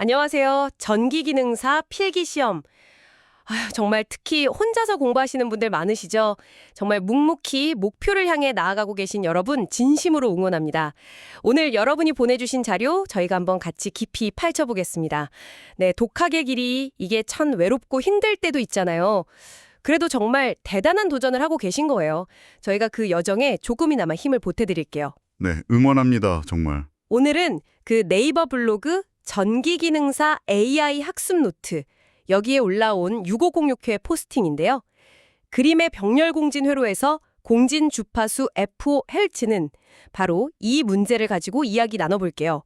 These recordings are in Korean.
안녕하세요. 전기기능사 필기시험. 아휴, 정말 특히 혼자서 공부하시는 분들 많으시죠? 정말 묵묵히 목표를 향해 나아가고 계신 여러분 진심으로 응원합니다. 오늘 여러분이 보내주신 자료 저희가 한번 같이 깊이 파헤쳐보겠습니다. 네, 독학의 길이 이게 참 외롭고 힘들 때도 있잖아요. 그래도 정말 대단한 도전을 하고 계신 거예요. 저희가 그 여정에 조금이나마 힘을 보태드릴게요. 네, 응원합니다. 정말. 오늘은 그 네이버 블로그 전기기능사 AI 학습 노트 여기에 올라온 6506회 포스팅인데요. 그림의 병렬 공진 회로에서 공진 주파수 F5 헬츠는 바로 이 문제를 가지고 이야기 나눠볼게요.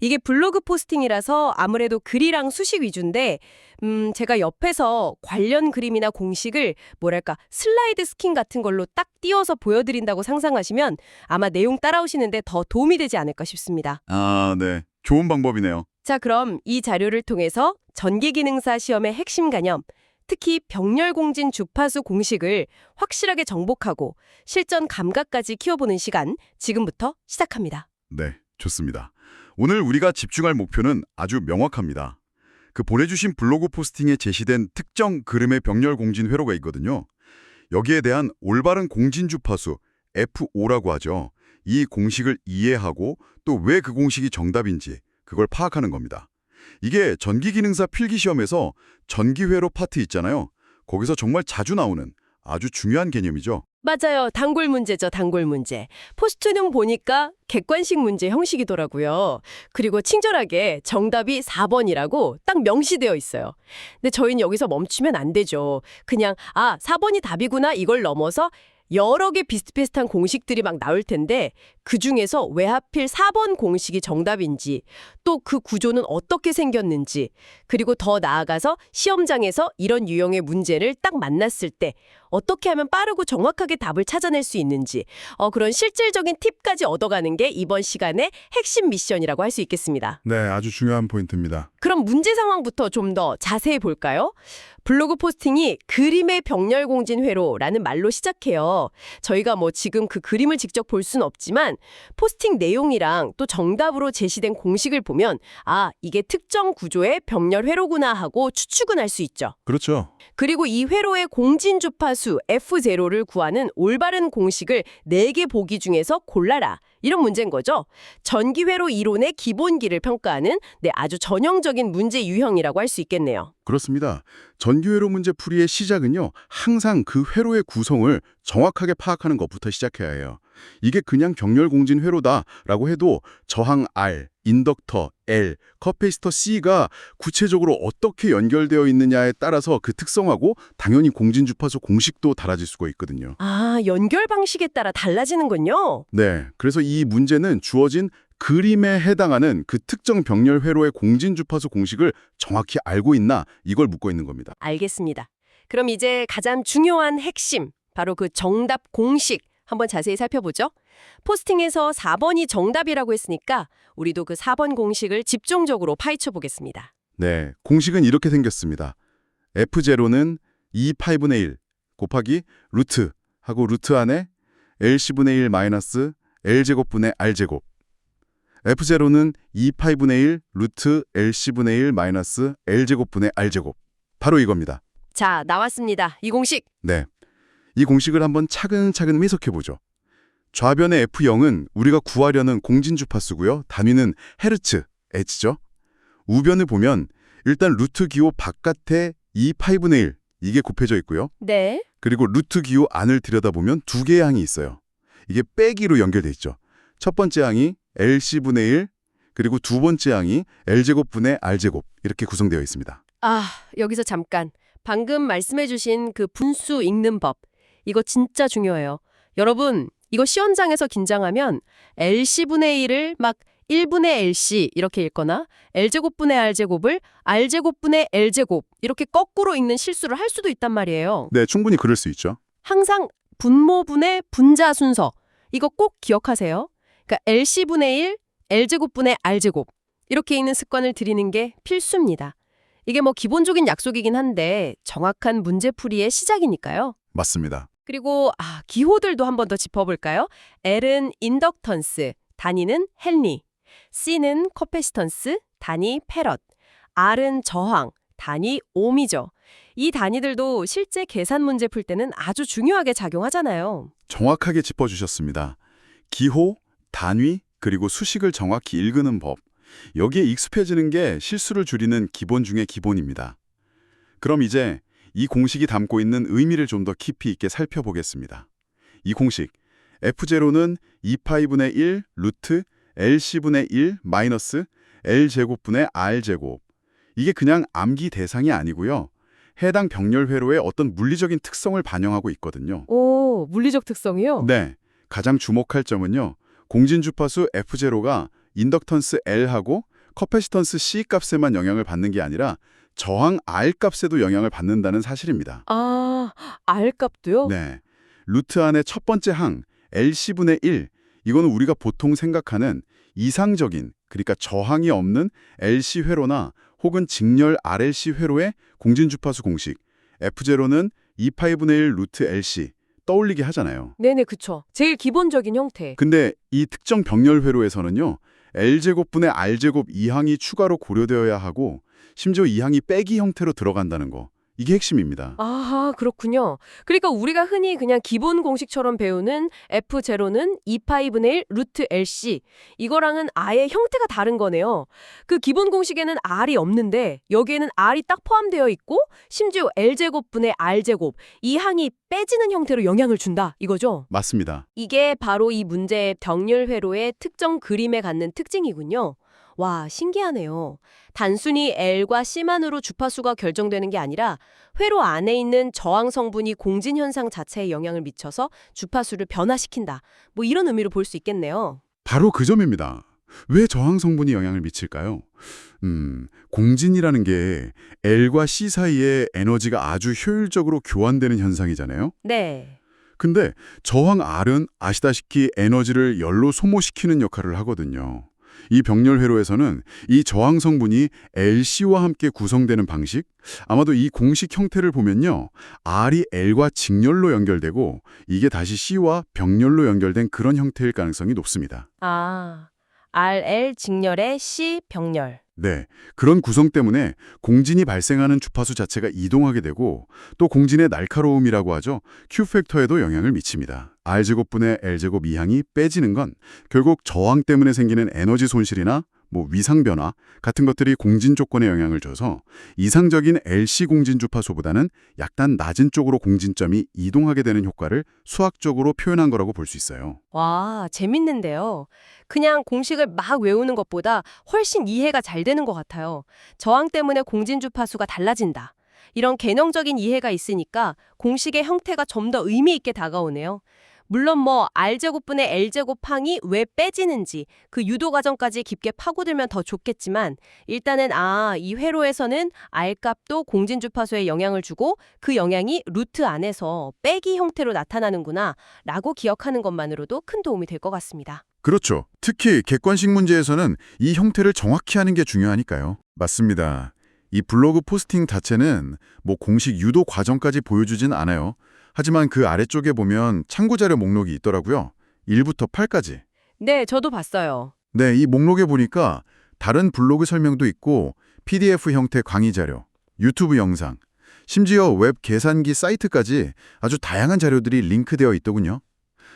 이게 블로그 포스팅이라서 아무래도 글이랑 수식 위주인데 음, 제가 옆에서 관련 그림이나 공식을 뭐랄까 슬라이드 스킨 같은 걸로 딱 띄워서 보여드린다고 상상하시면 아마 내용 따라오시는데 더 도움이 되지 않을까 싶습니다. 아, 네. 좋은 방법이네요. 자, 그럼 이 자료를 통해서 전기기능사 시험의 핵심 개념, 특히 병렬공진 주파수 공식을 확실하게 정복하고 실전 감각까지 키워보는 시간 지금부터 시작합니다. 네, 좋습니다. 오늘 우리가 집중할 목표는 아주 명확합니다. 그 보내주신 블로그 포스팅에 제시된 특정 그림의 병렬 공진 회로가 있거든요. 여기에 대한 올바른 공진 주파수 F5라고 하죠. 이 공식을 이해하고 또 왜 그 공식이 정답인지 그걸 파악하는 겁니다. 이게 전기기능사 필기시험에서 전기회로 파트 있잖아요. 거기서 정말 자주 나오는 아주 중요한 개념이죠. 맞아요. 단골 문제죠, 단골 문제. 포스트는 보니까 객관식 문제 형식이더라고요. 그리고 친절하게 정답이 4번이라고 딱 명시되어 있어요. 근데 저희는 여기서 멈추면 안 되죠. 그냥 아, 4번이 답이구나 이걸 넘어서 여러 개 비슷비슷한 공식들이 막 나올 텐데 그 중에서 왜 하필 4번 공식이 정답인지 또 그 구조는 어떻게 생겼는지 그리고 더 나아가서 시험장에서 이런 유형의 문제를 딱 만났을 때 어떻게 하면 빠르고 정확하게 답을 찾아낼 수 있는지 어, 그런 실질적인 팁까지 얻어가는 게 이번 시간의 핵심 미션이라고 할 수 있겠습니다. 네, 아주 중요한 포인트입니다. 그럼 문제 상황부터 좀 더 자세히 볼까요? 블로그 포스팅이 그림의 병렬 공진 회로라는 말로 시작해요. 저희가 뭐 지금 그 그림을 직접 볼 수는 없지만 포스팅 내용이랑 또 정답으로 제시된 공식을 보면 아, 이게 특정 구조의 병렬 회로구나 하고 추측은 할 수 있죠. 그렇죠. 그리고 이 회로의 공진 주파수 F0를 구하는 올바른 공식을 4개 보기 중에서 골라라. 이런 문제인 거죠. 전기회로 이론의 기본기를 평가하는 네, 아주 전형적인 문제 유형이라고 할 수 있겠네요. 그렇습니다. 전기회로 문제 풀이의 시작은요. 항상 그 회로의 구성을 정확하게 파악하는 것부터 시작해야 해요. 이게 그냥 경렬 공진 회로다라고 해도 저항 R, 인덕터 L, 커페이스터 C가 구체적으로 어떻게 연결되어 있느냐에 따라서 그 특성하고 당연히 공진 주파수 공식도 달라질 수가 있거든요. 아, 연결 방식에 따라 달라지는군요. 네, 그래서 이 문제는 주어진 그림에 해당하는 그 특정 병렬 회로의 공진 주파수 공식을 정확히 알고 있나 이걸 묻고 있는 겁니다. 알겠습니다. 그럼 이제 가장 중요한 핵심, 바로 그 정답 공식 한번 자세히 살펴보죠. 포스팅에서 4번이 정답이라고 했으니까 우리도 그 4번 공식을 집중적으로 파헤쳐 보겠습니다. 네, 공식은 이렇게 생겼습니다. F0는 2파이분의 1 곱하기 루트 하고 루트 안에 LC분의 1 마이너스 L제곱분의 R제곱 F0는 2파이분의 1 루트 LC분의 1 마이너스 L제곱분의 R제곱 바로 이겁니다. 자, 나왔습니다. 이 공식. 네, 이 공식을 한번 차근차근 해석해보죠. 좌변의 F0은 우리가 구하려는 공진 주파수고요. 단위는 헤르츠, H죠. 우변을 보면 일단 루트 기호 바깥에 2파이분의 1 이게 곱해져 있고요. 네. 그리고 루트 기호 안을 들여다보면 두 개의 항이 있어요. 이게 빼기로 연결돼 있죠. 첫 번째 항이 LC분의 1 그리고 두 번째 항이 L제곱분의 R제곱 이렇게 구성되어 있습니다. 아, 여기서 잠깐. 방금 말씀해 주신 그 분수 읽는 법. 이거 진짜 중요해요. 여러분, 이거 시험장에서 긴장하면 LC분의 1을 막 1분의 LC 이렇게 읽거나 L제곱분의 R제곱을 R제곱분의 L제곱 이렇게 거꾸로 읽는 실수를 할 수도 있단 말이에요. 네, 충분히 그럴 수 있죠. 항상 분모분의 분자 순서 이거 꼭 기억하세요. 그러니까 LC분의 1, L제곱분의 R제곱 이렇게 읽는 습관을 들이는 게 필수입니다. 이게 뭐 기본적인 약속이긴 한데 정확한 문제풀이의 시작이니까요. 맞습니다. 그리고 아, 기호들도 한 번 더 짚어볼까요? L은 인덕턴스, 단위는 헨리. C는 커패시턴스, 단위 패럿. R은 저항, 단위 옴이죠. 이 단위들도 실제 계산 문제 풀 때는 아주 중요하게 작용하잖아요. 정확하게 짚어주셨습니다. 기호, 단위, 그리고 수식을 정확히 읽는 법. 여기에 익숙해지는 게 실수를 줄이는 기본 중의 기본입니다. 그럼 이제 이 공식이 담고 있는 의미를 좀 더 깊이 있게 살펴보겠습니다. 이 공식, F0는 2파이분의 1 루트 LC분의 1 마이너스 L제곱분의 R제곱. 이게 그냥 암기 대상이 아니고요. 해당 병렬 회로의 어떤 물리적인 특성을 반영하고 있거든요. 오, 물리적 특성이요? 네, 가장 주목할 점은요. 공진 주파수 F0가 인덕턴스 L하고 커패시턴스 C 값에만 영향을 받는 게 아니라 저항 R 값에도 영향을 받는다는 사실입니다. 아, R 값도요? 네, 루트 안의 첫 번째 항 LC분의 1 이거는 우리가 보통 생각하는 이상적인 그러니까 저항이 없는 LC 회로나 혹은 직렬 RLC 회로의 공진 주파수 공식 F0는 2파이분의 1 루트 LC 떠올리게 하잖아요. 네네, 그쵸. 제일 기본적인 형태. 근데 이 특정 병렬 회로에서는요. L제곱분의 R제곱 이항이 추가로 고려되어야 하고 심지어 이 항이 빼기 형태로 들어간다는 거. 이게 핵심입니다. 아하, 그렇군요. 그러니까 우리가 흔히 그냥 기본 공식처럼 배우는 F0는 2파이분의 1 루트 LC. 이거랑은 아예 형태가 다른 거네요. 그 기본 공식에는 R이 없는데 여기에는 R이 딱 포함되어 있고 심지어 L제곱분의 R제곱 이 항이 빼지는 형태로 영향을 준다. 이거죠? 맞습니다. 이게 바로 이 문제의 병렬 회로의 특정 그림에 갖는 특징이군요. 와, 신기하네요. 단순히 L과 C만으로 주파수가 결정되는 게 아니라 회로 안에 있는 저항 성분이 공진 현상 자체에 영향을 미쳐서 주파수를 변화시킨다. 뭐 이런 의미로 볼 수 있겠네요. 바로 그 점입니다. 왜 저항 성분이 영향을 미칠까요? 음, 공진이라는 게 L과 C 사이에 에너지가 아주 효율적으로 교환되는 현상이잖아요. 네. 근데 저항 R은 아시다시피 에너지를 열로 소모시키는 역할을 하거든요. 이 병렬 회로에서는 이 저항 성분이 LC와 함께 구성되는 방식, 아마도 이 공식 형태를 보면요. R이 L과 직렬로 연결되고 이게 다시 C와 병렬로 연결된 그런 형태일 가능성이 높습니다. 아, RL 직렬의 C 병렬. 네, 그런 구성 때문에 공진이 발생하는 주파수 자체가 이동하게 되고 또 공진의 날카로움이라고 하죠. Q팩터에도 영향을 미칩니다. R제곱분의 L제곱 이항이 빼지는 건 결국 저항 때문에 생기는 에너지 손실이나 뭐 위상 변화 같은 것들이 공진 조건에 영향을 줘서 이상적인 LC 공진 주파수보다는 약간 낮은 쪽으로 공진점이 이동하게 되는 효과를 수학적으로 표현한 거라고 볼 수 있어요. 와, 재밌는데요. 그냥 공식을 막 외우는 것보다 훨씬 이해가 잘 되는 것 같아요. 저항 때문에 공진 주파수가 달라진다. 이런 개념적인 이해가 있으니까 공식의 형태가 좀 더 의미 있게 다가오네요. 물론 뭐 R제곱분의 L제곱항이 왜 빼지는지 그 유도 과정까지 깊게 파고들면 더 좋겠지만 일단은 아, 이 회로에서는 R값도 공진 주파수에 영향을 주고 그 영향이 루트 안에서 빼기 형태로 나타나는구나 라고 기억하는 것만으로도 큰 도움이 될 것 같습니다. 그렇죠. 특히 객관식 문제에서는 이 형태를 정확히 하는 게 중요하니까요. 맞습니다. 이 블로그 포스팅 자체는 뭐 공식 유도 과정까지 보여주진 않아요. 하지만 그 아래쪽에 보면 참고 자료 목록이 있더라고요. 1부터 8까지. 네, 저도 봤어요. 네, 이 목록에 보니까 다른 블로그 설명도 있고 PDF 형태 강의 자료, 유튜브 영상, 심지어 웹 계산기 사이트까지 아주 다양한 자료들이 링크되어 있더군요.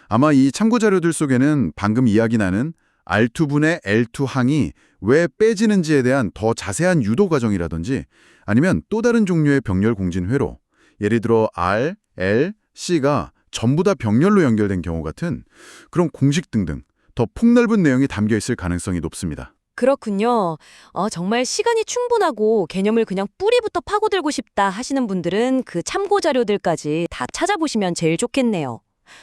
아마 이 참고 자료들 속에는 방금 이야기 나는 R2분의 L2 항이 왜 빼지는지에 대한 더 자세한 유도 과정이라든지 아니면 또 다른 종류의 병렬 공진 회로, 예를 들어 R, L, C가 전부 다 병렬로 연결된 경우 같은 그런 공식 등등 더 폭넓은 내용이 담겨 있을 가능성이 높습니다. 그렇군요. 어, 정말 시간이 충분하고 개념을 그냥 뿌리부터 파고들고 싶다 하시는 분들은 그 참고 자료들까지 다 찾아보시면 제일 좋겠네요.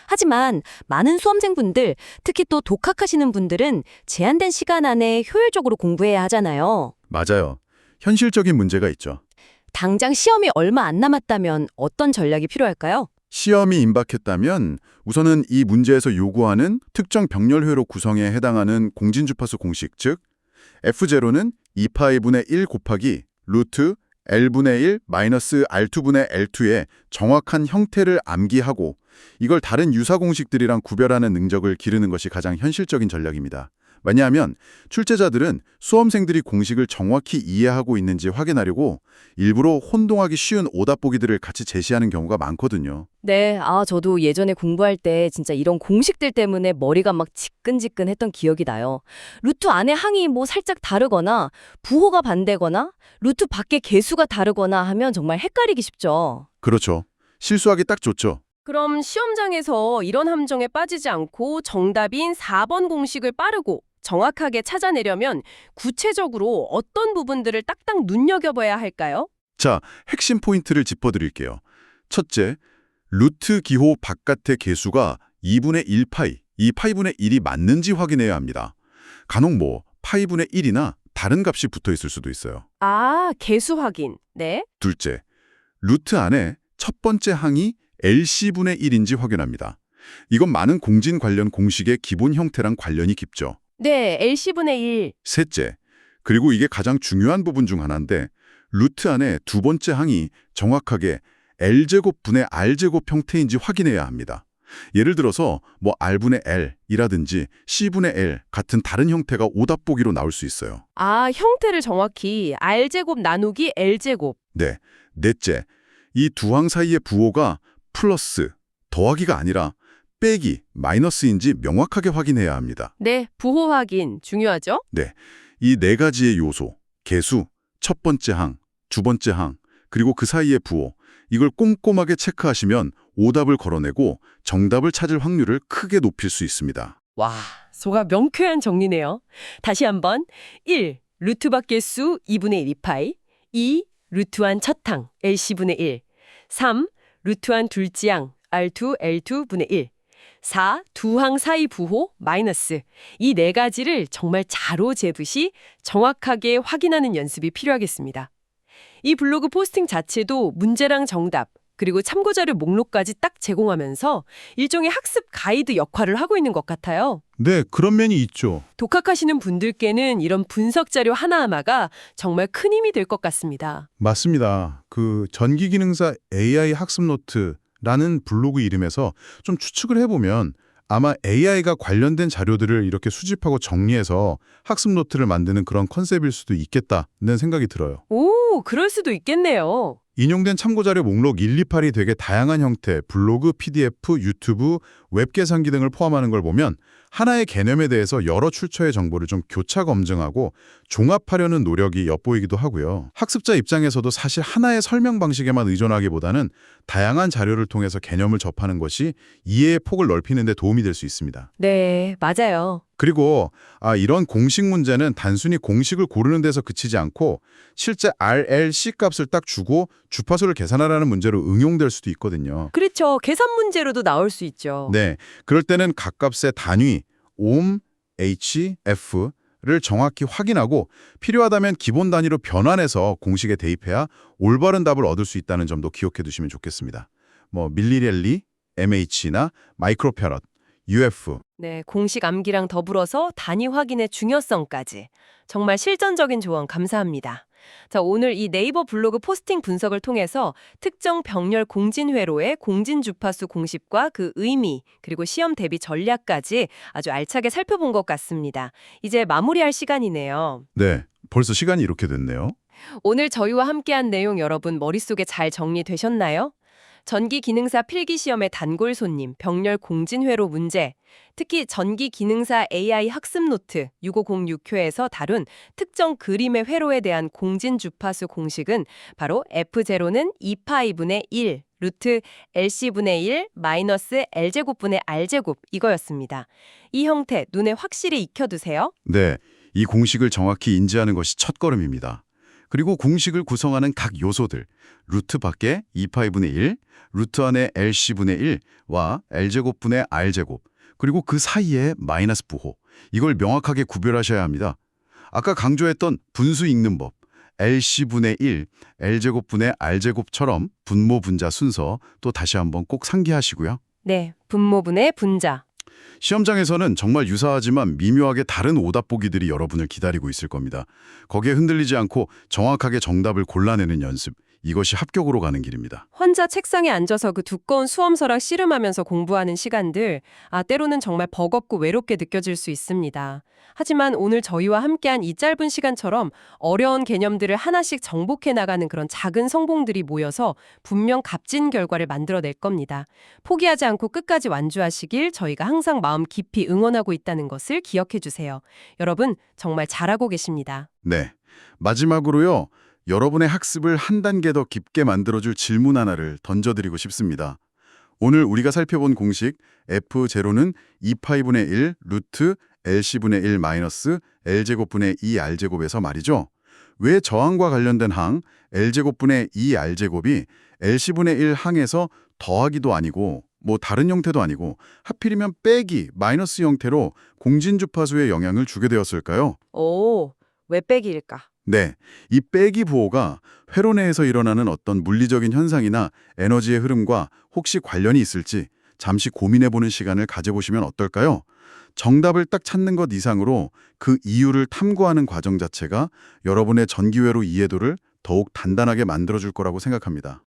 하지만 많은 수험생분들, 특히 또 독학하시는 분들은 제한된 시간 안에 효율적으로 공부해야 하잖아요. 맞아요. 현실적인 문제가 있죠. 당장 시험이 얼마 안 남았다면 어떤 전략이 필요할까요? 시험이 임박했다면 우선은 이 문제에서 요구하는 특정 병렬 회로 구성에 해당하는 공진 주파수 공식, 즉 F0는 2파이분의 1 곱하기 루트 L분의 1 마이너스 R2분의 L2의 정확한 형태를 암기하고 이걸 다른 유사 공식들이랑 구별하는 능력을 기르는 것이 가장 현실적인 전략입니다. 왜냐하면 출제자들은 수험생들이 공식을 정확히 이해하고 있는지 확인하려고 일부러 혼동하기 쉬운 오답 보기들을 같이 제시하는 경우가 많거든요. 네, 아, 저도 예전에 공부할 때 진짜 이런 공식들 때문에 머리가 막 지끈지끈했던 기억이 나요. 루트 안에 항이 뭐 살짝 다르거나 부호가 반대거나 루트 밖에 개수가 다르거나 하면 정말 헷갈리기 쉽죠. 그렇죠. 실수하기 딱 좋죠. 그럼 시험장에서 이런 함정에 빠지지 않고 정답인 4번 공식을 빠르고 정확하게 찾아내려면 구체적으로 어떤 부분들을 딱딱 눈여겨봐야 할까요? 자, 핵심 포인트를 짚어드릴게요. 첫째, 루트 기호 바깥의 개수가 2분의 1파이, 이 파이분의 1이 맞는지 확인해야 합니다. 간혹 뭐 파이분의 1이나 다른 값이 붙어 있을 수도 있어요. 아, 개수 확인. 네. 둘째, 루트 안에 첫 번째 항이 LC분의 1인지 확인합니다. 이건 많은 공진 관련 공식의 기본 형태랑 관련이 깊죠. 네, LC분의 1. 셋째, 그리고 이게 가장 중요한 부분 중 하나인데 루트 안에 두 번째 항이 정확하게 L제곱 분의 R제곱 형태인지 확인해야 합니다. 예를 들어서 뭐 R분의 L이라든지 C분의 L 같은 다른 형태가 오답 보기로 나올 수 있어요. 아, 형태를 정확히 R제곱 나누기 L제곱. 네, 넷째, 이 두 항 사이의 부호가 플러스, 더하기가 아니라 빼기, 마이너스인지 명확하게 확인해야 합니다. 네, 부호 확인 중요하죠? 이네 가지의 요소, 개수, 첫 번째 항, 두 번째 항, 그리고 그 사이의 부호, 이걸 꼼꼼하게 체크하시면 오답을 걸어내고 정답을 찾을 확률을 크게 높일 수 있습니다. 와, 소가 명쾌한 정리네요. 다시 한번 1. 루트 밖 개수 2분의 1 2파이 2. 루트 한 첫항 LC분의 1 3. 루트 한 둘째 항 R2 L2분의 1 4. 두 항 사이 부호 마이너스 이 네 가지를 정말 자로 재듯이 정확하게 확인하는 연습이 필요하겠습니다. 이 블로그 포스팅 자체도 문제랑 정답 그리고 참고자료 목록까지 딱 제공하면서 일종의 학습 가이드 역할을 하고 있는 것 같아요. 네, 그런 면이 있죠. 독학하시는 분들께는 이런 분석 자료 하나하나가 정말 큰 힘이 될 것 같습니다. 맞습니다. 그 전기기능사 AI 학습 노트 라는 블로그 이름에서 좀 추측을 해보면 아마 AI가 관련된 자료들을 이렇게 수집하고 정리해서 학습 노트를 만드는 그런 컨셉일 수도 있겠다는 생각이 들어요. 오, 그럴 수도 있겠네요. 인용된 참고자료 목록 128이 되게 다양한 형태, 블로그, PDF, 유튜브, 웹 계산기 등을 포함하는 걸 보면 하나의 개념에 대해서 여러 출처의 정보를 좀 교차 검증하고 종합하려는 노력이 엿보이기도 하고요. 학습자 입장에서도 사실 하나의 설명 방식에만 의존하기보다는 다양한 자료를 통해서 개념을 접하는 것이 이해의 폭을 넓히는 데 도움이 될 수 있습니다. 네, 맞아요. 그리고 아, 이런 공식 문제는 단순히 공식을 고르는 데서 그치지 않고 실제 RLC 값을 딱 주고 주파수를 계산하라는 문제로 응용될 수도 있거든요. 그렇죠. 계산 문제로도 나올 수 있죠. 네, 그럴 때는 각 값의 단위, 옴, H, F를 정확히 확인하고 필요하다면 기본 단위로 변환해서 공식에 대입해야 올바른 답을 얻을 수 있다는 점도 기억해 두시면 좋겠습니다. 뭐 밀리렐리, MH나 마이크로페럿, UF, 네, 공식 암기랑 더불어서 단위 확인의 중요성까지. 정말 실전적인 조언 감사합니다. 자, 오늘 이 네이버 블로그 포스팅 분석을 통해서 특정 병렬 공진 회로의 공진 주파수 공식과 그 의미, 그리고 시험 대비 전략까지 아주 알차게 살펴본 것 같습니다. 이제 마무리할 시간이네요. 네, 벌써 시간이 이렇게 됐네요. 오늘 저희와 함께한 내용 여러분 머릿속에 잘 정리되셨나요? 전기 기능사 필기 시험의 단골 손님, 병렬 공진회로 문제, 특히 전기 기능사 AI 학습 노트 6506호에서 다룬 특정 그림의 회로에 대한 공진 주파수 공식은 바로 F0는 2파이분의 1, 루트 LC분의 1, 마이너스 L제곱분의 R제곱 이거였습니다. 이 형태 눈에 확실히 익혀두세요. 네, 이 공식을 정확히 인지하는 것이 첫걸음입니다. 그리고 공식을 구성하는 각 요소들, 루트 밖에 2파이분의 1, 루트 안에 LC분의 1와 L제곱분의 R제곱, 그리고 그 사이에 마이너스 부호, 이걸 명확하게 구별하셔야 합니다. 아까 강조했던 분수 읽는 법, LC분의 1, L제곱분의 R제곱처럼 분모 분자 순서 또 다시 한번 꼭 상기하시고요. 네, 분모분의 분자. 시험장에서는 정말 유사하지만 미묘하게 다른 오답 보기들이 여러분을 기다리고 있을 겁니다. 거기에 흔들리지 않고 정확하게 정답을 골라내는 연습, 이것이 합격으로 가는 길입니다. 혼자 책상에 앉아서 그 두꺼운 수험서랑 씨름하면서 공부하는 시간들, 아, 때로는 정말 버겁고 외롭게 느껴질 수 있습니다. 하지만 오늘 저희와 함께한 이 짧은 시간처럼 어려운 개념들을 하나씩 정복해 나가는 그런 작은 성공들이 모여서 분명 값진 결과를 만들어낼 겁니다. 포기하지 않고 끝까지 완주하시길 저희가 항상 마음 깊이 응원하고 있다는 것을 기억해 주세요. 여러분, 정말 잘하고 계십니다. 네. 마지막으로요. 여러분의 학습을 한 단계 더 깊게 만들어줄 질문 하나를 던져드리고 싶습니다. 오늘 우리가 살펴본 공식 F0는 2파이분의 1 루트 LC분의 1 마이너스 L제곱분의 2R제곱에서 말이죠. 왜 저항과 관련된 항 L제곱분의 2R제곱이 LC분의 1 항에서 더하기도 아니고 뭐 다른 형태도 아니고 하필이면 빼기 마이너스 형태로 공진 주파수에 영향을 주게 되었을까요? 오, 왜 빼기일까? 네, 이 빼기 부호가 회로 내에서 일어나는 어떤 물리적인 현상이나 에너지의 흐름과 혹시 관련이 있을지 잠시 고민해보는 시간을 가져보시면 어떨까요? 정답을 딱 찾는 것 이상으로 그 이유를 탐구하는 과정 자체가 여러분의 전기회로 이해도를 더욱 단단하게 만들어줄 거라고 생각합니다.